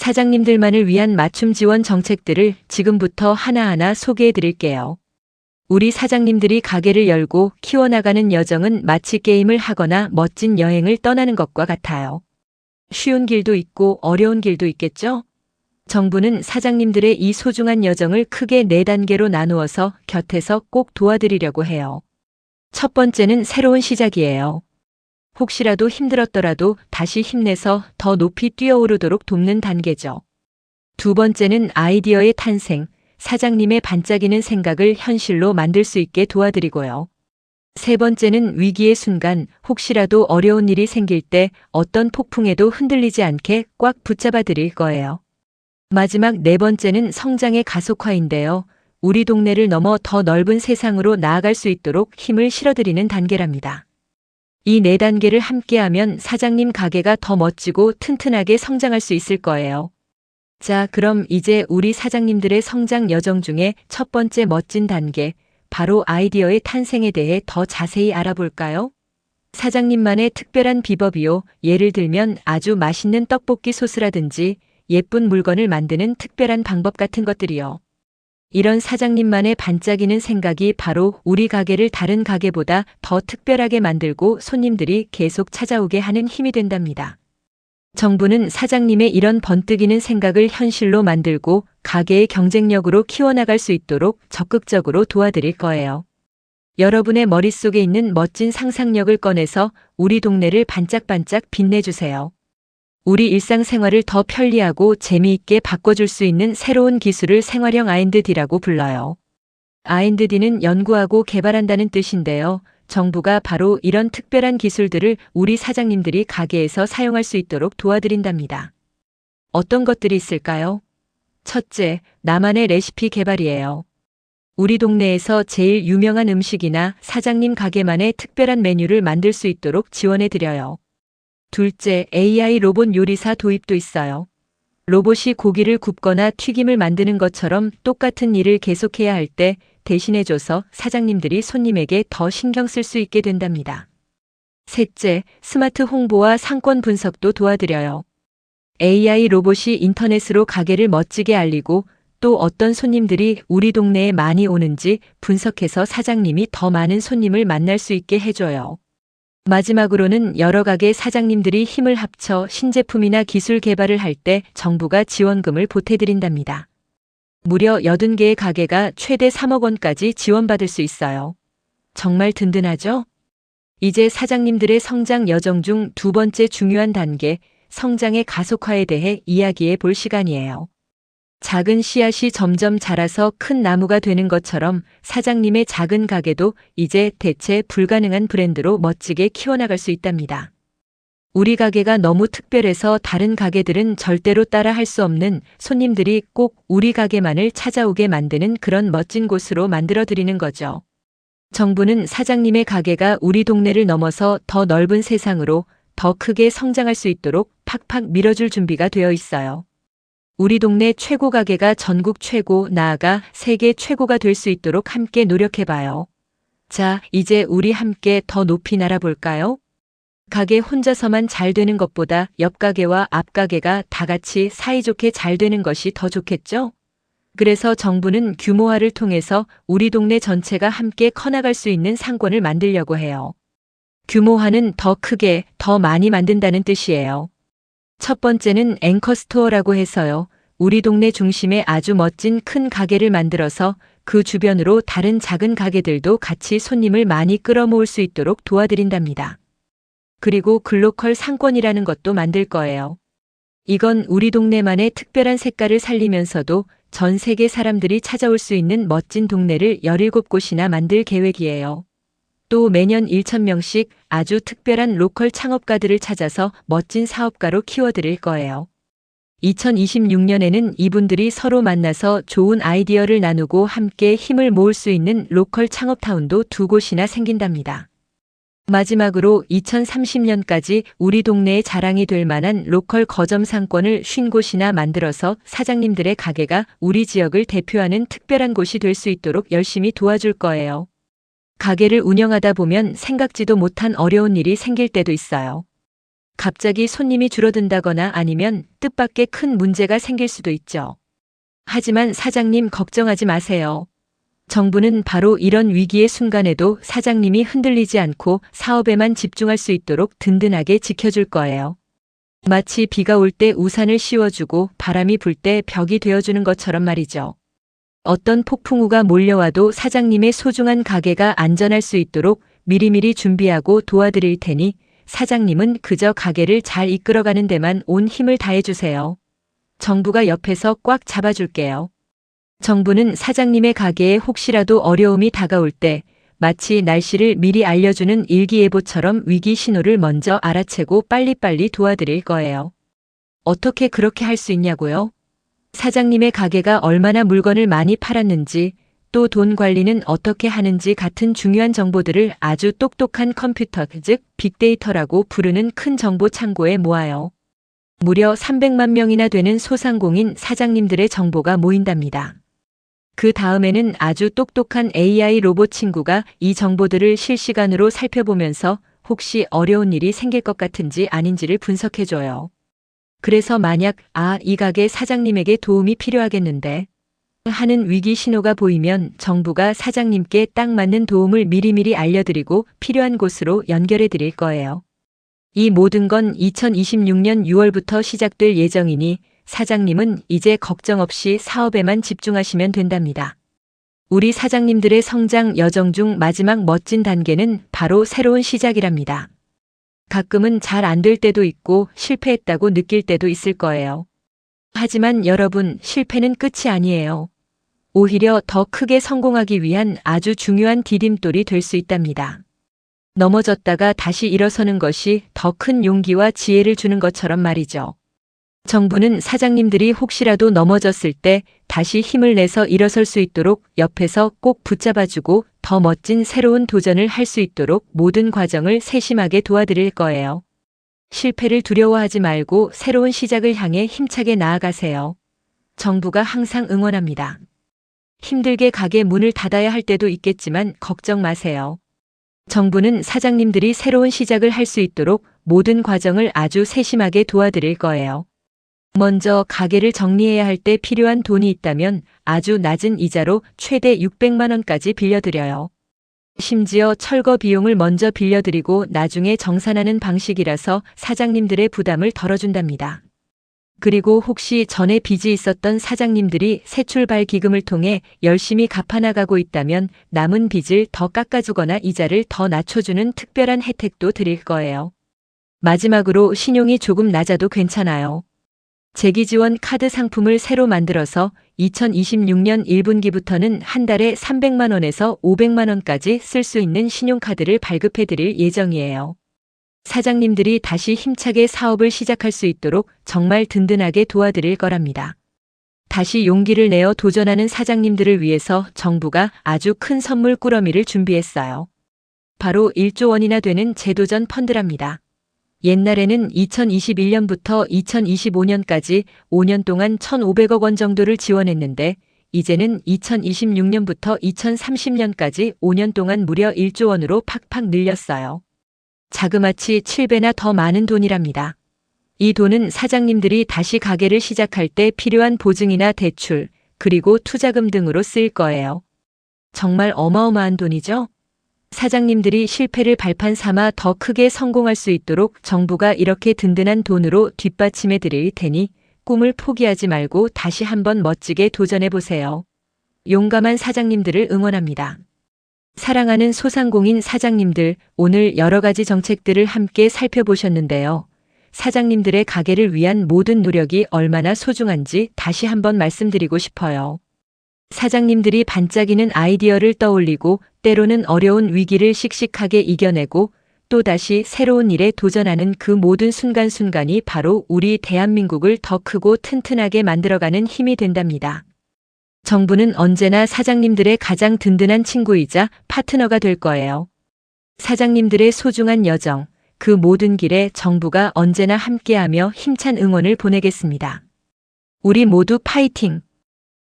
사장님들만을 위한 맞춤 지원 정책들을 지금부터 하나하나 소개해 드릴게요. 우리 사장님들이 가게를 열고 키워나가는 여정은 마치 게임을 하거나 멋진 여행을 떠나는 것과 같아요. 쉬운 길도 있고 어려운 길도 있겠죠? 정부는 사장님들의 이 소중한 여정을 크게 네 단계로 나누어서 곁에서 꼭 도와드리려고 해요. 첫 번째는 새로운 시작이에요. 혹시라도 힘들었더라도 다시 힘내서 더 높이 뛰어오르도록 돕는 단계죠. 두 번째는 아이디어의 탄생, 사장님의 반짝이는 생각을 현실로 만들 수 있게 도와드리고요. 세 번째는 위기의 순간, 혹시라도 어려운 일이 생길 때 어떤 폭풍에도 흔들리지 않게 꽉 붙잡아 드릴 거예요. 마지막 네 번째는 성장의 가속화인데요. 우리 동네를 넘어 더 넓은 세상으로 나아갈 수 있도록 힘을 실어드리는 단계랍니다. 이 네 단계를 함께하면 사장님 가게가 더 멋지고 튼튼하게 성장할 수 있을 거예요. 자, 그럼 이제 우리 사장님들의 성장 여정 중에 첫 번째 멋진 단계, 바로 아이디어의 탄생에 대해 더 자세히 알아볼까요? 사장님만의 특별한 비법이요. 예를 들면 아주 맛있는 떡볶이 소스라든지 예쁜 물건을 만드는 특별한 방법 같은 것들이요. 이런 사장님만의 반짝이는 생각이 바로 우리 가게를 다른 가게보다 더 특별하게 만들고 손님들이 계속 찾아오게 하는 힘이 된답니다. 정부는 사장님의 이런 번뜩이는 생각을 현실로 만들고 가게의 경쟁력으로 키워나갈 수 있도록 적극적으로 도와드릴 거예요. 여러분의 머릿속에 있는 멋진 상상력을 꺼내서 우리 동네를 반짝반짝 빛내주세요. 우리 일상생활을 더 편리하고 재미있게 바꿔줄 수 있는 새로운 기술을 생활형 R&D라고 불러요. R&D는 연구하고 개발한다는 뜻인데요. 정부가 바로 이런 특별한 기술들을 우리 사장님들이 가게에서 사용할 수 있도록 도와드린답니다. 어떤 것들이 있을까요? 첫째, 나만의 레시피 개발이에요. 우리 동네에서 제일 유명한 음식이나 사장님 가게만의 특별한 메뉴를 만들 수 있도록 지원해 드려요. 둘째, AI 로봇 요리사 도입도 있어요. 로봇이 고기를 굽거나 튀김을 만드는 것처럼 똑같은 일을 계속해야 할 때 대신해줘서 사장님들이 손님에게 더 신경 쓸 수 있게 된답니다. 셋째, 스마트 홍보와 상권 분석도 도와드려요. AI 로봇이 인터넷으로 가게를 멋지게 알리고 또 어떤 손님들이 우리 동네에 많이 오는지 분석해서 사장님이 더 많은 손님을 만날 수 있게 해줘요. 마지막으로는 여러 가게 사장님들이 힘을 합쳐 신제품이나 기술 개발을 할 때 정부가 지원금을 보태드린답니다. 무려 80개의 가게가 최대 3억 원까지 지원받을 수 있어요. 정말 든든하죠? 이제 사장님들의 성장 여정 중 두 번째 중요한 단계, 성장의 가속화에 대해 이야기해 볼 시간이에요. 작은 씨앗이 점점 자라서 큰 나무가 되는 것처럼 사장님의 작은 가게도 이제 대체 불가능한 브랜드로 멋지게 키워나갈 수 있답니다. 우리 가게가 너무 특별해서 다른 가게들은 절대로 따라 할 수 없는 손님들이 꼭 우리 가게만을 찾아오게 만드는 그런 멋진 곳으로 만들어 드리는 거죠. 정부는 사장님의 가게가 우리 동네를 넘어서 더 넓은 세상으로 더 크게 성장할 수 있도록 팍팍 밀어줄 준비가 되어 있어요. 우리 동네 최고 가게가 전국 최고, 나아가 세계 최고가 될 수 있도록 함께 노력해봐요. 자, 이제 우리 함께 더 높이 날아볼까요? 가게 혼자서만 잘 되는 것보다 옆 가게와 앞 가게가 다 같이 사이좋게 잘 되는 것이 더 좋겠죠? 그래서 정부는 규모화를 통해서 우리 동네 전체가 함께 커나갈 수 있는 상권을 만들려고 해요. 규모화는 더 크게, 더 많이 만든다는 뜻이에요. 첫 번째는 앵커 스토어라고 해서요. 우리 동네 중심에 아주 멋진 큰 가게를 만들어서 그 주변으로 다른 작은 가게들도 같이 손님을 많이 끌어모을 수 있도록 도와드린답니다. 그리고 글로컬 상권이라는 것도 만들 거예요. 이건 우리 동네만의 특별한 색깔을 살리면서도 전 세계 사람들이 찾아올 수 있는 멋진 동네를 17곳이나 만들 계획이에요. 또 매년 1,000명씩 아주 특별한 로컬 창업가들을 찾아서 멋진 사업가로 키워드릴 거예요. 2026년에는 이분들이 서로 만나서 좋은 아이디어를 나누고 함께 힘을 모을 수 있는 로컬 창업타운도 두 곳이나 생긴답니다. 마지막으로 2030년까지 우리 동네의 자랑이 될 만한 로컬 거점 상권을 50곳이나 만들어서 사장님들의 가게가 우리 지역을 대표하는 특별한 곳이 될 수 있도록 열심히 도와줄 거예요. 가게를 운영하다 보면 생각지도 못한 어려운 일이 생길 때도 있어요. 갑자기 손님이 줄어든다거나 아니면 뜻밖의 큰 문제가 생길 수도 있죠. 하지만 사장님 걱정하지 마세요. 정부는 바로 이런 위기의 순간에도 사장님이 흔들리지 않고 사업에만 집중할 수 있도록 든든하게 지켜줄 거예요. 마치 비가 올 때 우산을 씌워주고 바람이 불 때 벽이 되어주는 것처럼 말이죠. 어떤 폭풍우가 몰려와도 사장님의 소중한 가게가 안전할 수 있도록 미리미리 준비하고 도와드릴 테니 사장님은 그저 가게를 잘 이끌어가는 데만 온 힘을 다해주세요. 정부가 옆에서 꽉 잡아줄게요. 정부는 사장님의 가게에 혹시라도 어려움이 다가올 때 마치 날씨를 미리 알려주는 일기예보처럼 위기 신호를 먼저 알아채고 빨리빨리 도와드릴 거예요. 어떻게 그렇게 할 수 있냐고요? 사장님의 가게가 얼마나 물건을 많이 팔았는지 또 돈 관리는 어떻게 하는지 같은 중요한 정보들을 아주 똑똑한 컴퓨터, 즉 빅데이터라고 부르는 큰 정보 창고에 모아요. 무려 300만 명이나 되는 소상공인 사장님들의 정보가 모인답니다. 그 다음에는 아주 똑똑한 AI 로봇 친구가 이 정보들을 실시간으로 살펴보면서 혹시 어려운 일이 생길 것 같은지 아닌지를 분석해줘요. 그래서 만약 아, 이 가게 사장님에게 도움이 필요하겠는데 하는 위기 신호가 보이면 정부가 사장님께 딱 맞는 도움을 미리미리 알려드리고 필요한 곳으로 연결해 드릴 거예요. 이 모든 건 2026년 6월부터 시작될 예정이니 사장님은 이제 걱정 없이 사업에만 집중하시면 된답니다. 우리 사장님들의 성장 여정 중 마지막 멋진 단계는 바로 새로운 시작이랍니다. 가끔은 잘 안 될 때도 있고 실패했다고 느낄 때도 있을 거예요. 하지만 여러분, 실패는 끝이 아니에요. 오히려 더 크게 성공하기 위한 아주 중요한 디딤돌이 될 수 있답니다. 넘어졌다가 다시 일어서는 것이 더 큰 용기와 지혜를 주는 것처럼 말이죠. 정부는 사장님들이 혹시라도 넘어졌을 때 다시 힘을 내서 일어설 수 있도록 옆에서 꼭 붙잡아주고 더 멋진 새로운 도전을 할 수 있도록 모든 과정을 세심하게 도와드릴 거예요. 실패를 두려워하지 말고 새로운 시작을 향해 힘차게 나아가세요. 정부가 항상 응원합니다. 힘들게 가게 문을 닫아야 할 때도 있겠지만 걱정 마세요. 정부는 사장님들이 새로운 시작을 할 수 있도록 모든 과정을 아주 세심하게 도와드릴 거예요. 먼저 가게를 정리해야 할 때 필요한 돈이 있다면 아주 낮은 이자로 최대 600만 원까지 빌려드려요. 심지어 철거 비용을 먼저 빌려드리고 나중에 정산하는 방식이라서 사장님들의 부담을 덜어준답니다. 그리고 혹시 전에 빚이 있었던 사장님들이 새 출발 기금을 통해 열심히 갚아나가고 있다면 남은 빚을 더 깎아주거나 이자를 더 낮춰주는 특별한 혜택도 드릴 거예요. 마지막으로 신용이 조금 낮아도 괜찮아요. 재기지원 카드 상품을 새로 만들어서 2026년 1분기부터는 한 달에 300만 원에서 500만 원까지 쓸 수 있는 신용카드를 발급해 드릴 예정이에요. 사장님들이 다시 힘차게 사업을 시작할 수 있도록 정말 든든하게 도와드릴 거랍니다. 다시 용기를 내어 도전하는 사장님들을 위해서 정부가 아주 큰 선물 꾸러미를 준비했어요. 바로 1조 원이나 되는 재도전 펀드랍니다. 옛날에는 2021년부터 2025년까지 5년 동안 1,500억 원 정도를 지원했는데 이제는 2026년부터 2030년까지 5년 동안 무려 1조 원으로 팍팍 늘렸어요. 자그마치 7배나 더 많은 돈이랍니다. 이 돈은 사장님들이 다시 가게를 시작할 때 필요한 보증이나 대출, 그리고 투자금 등으로 쓰일 거예요. 정말 어마어마한 돈이죠? 사장님들이 실패를 발판 삼아 더 크게 성공할 수 있도록 정부가 이렇게 든든한 돈으로 뒷받침해 드릴 테니 꿈을 포기하지 말고 다시 한번 멋지게 도전해 보세요. 용감한 사장님들을 응원합니다. 사랑하는 소상공인 사장님들, 오늘 여러 가지 정책들을 함께 살펴보셨는데요. 사장님들의 가게를 위한 모든 노력이 얼마나 소중한지 다시 한번 말씀드리고 싶어요. 사장님들이 반짝이는 아이디어를 떠올리고 때로는 어려운 위기를 씩씩하게 이겨내고 또다시 새로운 일에 도전하는 그 모든 순간순간이 바로 우리 대한민국을 더 크고 튼튼하게 만들어가는 힘이 된답니다. 정부는 언제나 사장님들의 가장 든든한 친구이자 파트너가 될 거예요. 사장님들의 소중한 여정, 그 모든 길에 정부가 언제나 함께하며 힘찬 응원을 보내겠습니다. 우리 모두 파이팅!